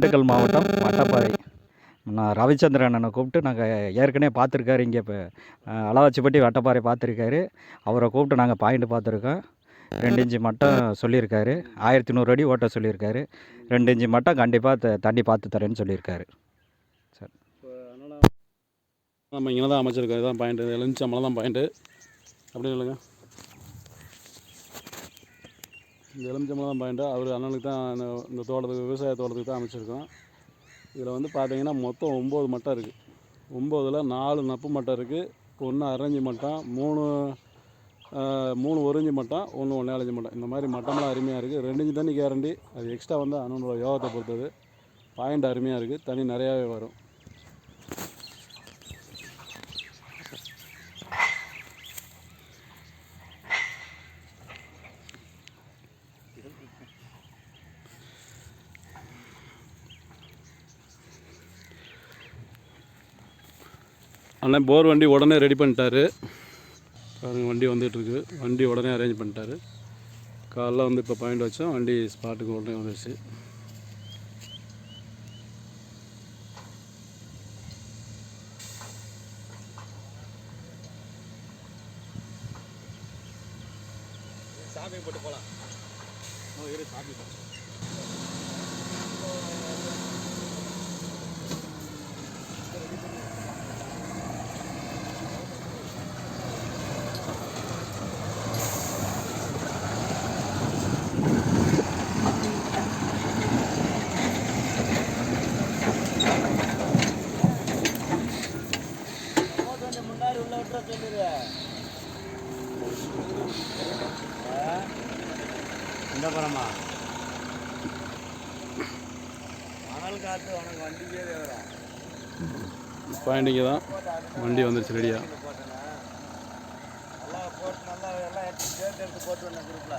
திண்டுக்கல் மாவட்டம் வட்டப்பாறை நான் ரவிச்சந்திரன் அண்ணனை கூப்பிட்டு நாங்கள் ஏற்கனவே பார்த்துருக்காரு இங்கே இப்போ அளவாச்சிப்பட்டி வட்டப்பாறை பார்த்துருக்காரு. அவரை கூப்பிட்டு நாங்கள் பாயிண்ட் பார்த்துருக்கோம். ரெண்டு இன்ச்சு மட்டும் சொல்லியிருக்காரு. ஆயிரத்தி நூறு அடி ஓட்ட சொல்லியிருக்காரு. ரெண்டு இன்ச்சு மட்டும் கண்டிப்பாக தண்ணி பார்த்து தரேன்னு சொல்லியிருக்காரு. சார். அதனால் நம்ம இங்கே தான் அமைச்சிருக்காரு. தான் பாயிண்ட்டு எலுமிச்சம்பளம் தான் பாயிண்ட்டு அப்படி இல்லைங்க? இந்த எலுமிச்சம்பழம் தான். பாயிண்ட்டு அவர் அண்ணனுக்கு தான் இந்த இந்த தோட்டத்துக்கு விவசாய தோட்டத்துக்கு தான் அமைச்சிருக்கோம். இதில் வந்து பார்த்தீங்கன்னா மொத்தம் ஒம்பது மட்டம் இருக்குது ஒம்போதில் நாலு நப்பு மட்டம் இருக்குது ஒன்று அரைஞ்சி மட்டம் மூணு மூணு ஒரிஞ்சி மட்டம் ஒன்று ஒன்று அலைஞ்சி மட்டம் இந்த மாதிரி மட்டம்லாம் அருமையாக இருக்குது ரெண்டு தண்ணி கேரண்டி அது எக்ஸ்ட்ரா வந்து அண்ணனோட யோகத்தை பொறுத்தது. பாயிண்ட் அருமையாக இருக்குது தண்ணி நிறையாவே வரும். அண்ணன் போர் வண்டி உடனே ரெடி பண்ணிட்டாரு. பாருங்க வண்டி வந்துகிட்ருக்கு வண்டி உடனே அரேஞ்ச் பண்ணிட்டாரு. காலைல வந்து இப்போ பாயிண்ட் வச்சோம். வண்டி ஸ்பாட்டுக்கு உடனே வந்துடுச்சு இந்த பாயிண்டிங்க தான் வண்டி வந்துருச்சு ரெடியாக நல்லா போட்டு நல்லா எல்லாம் எடுத்து சேர்த்து எடுத்து போட்டு வந்தேன் குரூப்பில்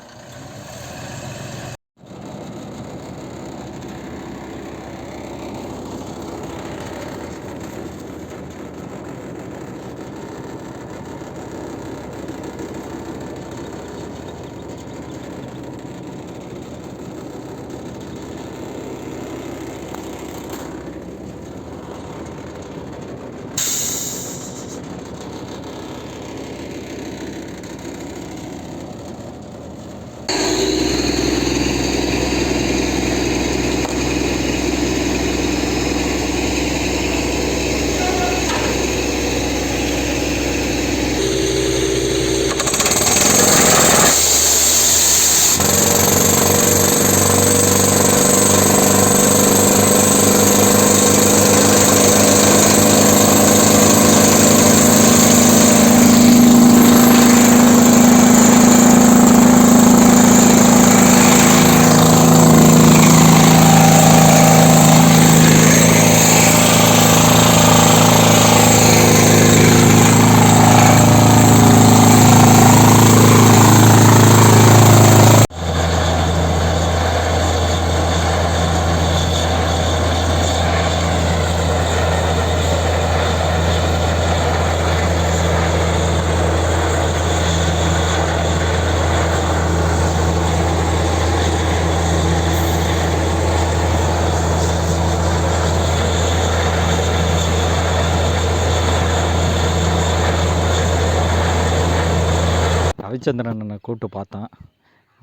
ரவிச்சந்திரன் அண்ணனை கூப்பிட்டு பார்த்தோம்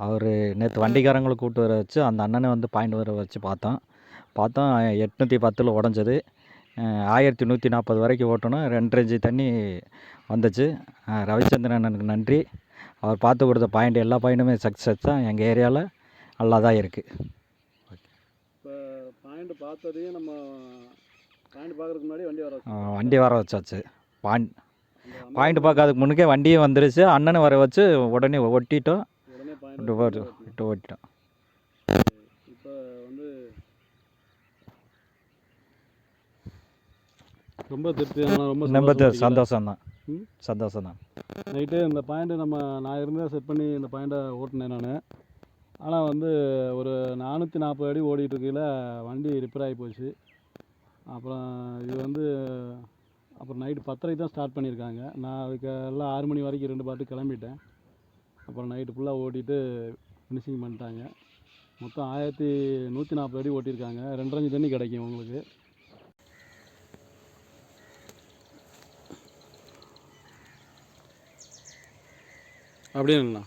அவர் நேற்று வண்டிக்காரங்களை கூப்பிட்டு வர வச்சு அந்த அண்ணனை வந்து பாயிண்ட் வர வச்சு பார்த்தோம் பார்த்தோம் எட்நூற்றி பத்தில் உடஞ்சது. ஆயிரத்தி நூற்றி நாற்பது வரைக்கும் ஓட்டணும். ரெண்டரை இன்ச்சு தண்ணி வந்துச்சு. ரவிச்சந்திரன் அண்ணனுக்கு நன்றி. அவர் பார்த்து கொடுத்த பாயிண்ட் எல்லா பாயிண்ட்டுமே சக்ஸஸ் தான். எங்கள் ஏரியாவில் நல்லா தான் இருக்குது இப்போ பாயிண்ட் பார்த்ததையும் நம்ம பாயிண்ட் பார்க்கறதுக்கு முன்னாடி வண்டி வர. வண்டி வர வச்சாச்சு. பாயிண்ட் பாயிண்ட் பார்க்காததுக்கு முன்னுக்கே வண்டியும் வந்துருச்சு. அண்ணனை வர வச்சு உடனே ஒட்டிட்டோம். விட்டு ஓட்டிட்டோம். இப்போ வந்து ரொம்ப திருப்தியான ரொம்ப ரொம்ப சந்தோஷம் தான் ம்? சந்தோஷம் தான் நைட்டு இந்த பாயிண்ட்டு நம்ம நான் இருந்தே செட் பண்ணி இந்த பாயிண்ட்டை ஓட்டினேன் நான். ஆனால் வந்து ஒரு நானூற்றி நாற்பது அடி ஓடிட்டு இருக்கையில் வண்டி ரிப்பேர் ஆகி போச்சு. அப்புறம் இது வந்து அப்புறம் நைட்டு பத்தரைக்கு தான் ஸ்டார்ட் பண்ணியிருக்காங்க. நான் அதுக்கு எல்லாம் ஆறு மணி வரைக்கும் ரெண்டு பாட்டு கிளம்பிட்டேன். அப்புறம் நைட்டு ஃபுல்லாக ஓட்டிட்டு ஃபினிஷிங் பண்ணிட்டாங்க. மொத்தம் ஆயிரத்தி நூற்றி நாற்பது அடி ஓட்டியிருக்காங்க. ரெண்டரைஞ்சு தண்ணி கிடைக்கும் உங்களுக்கு. அப்படியேண்ணா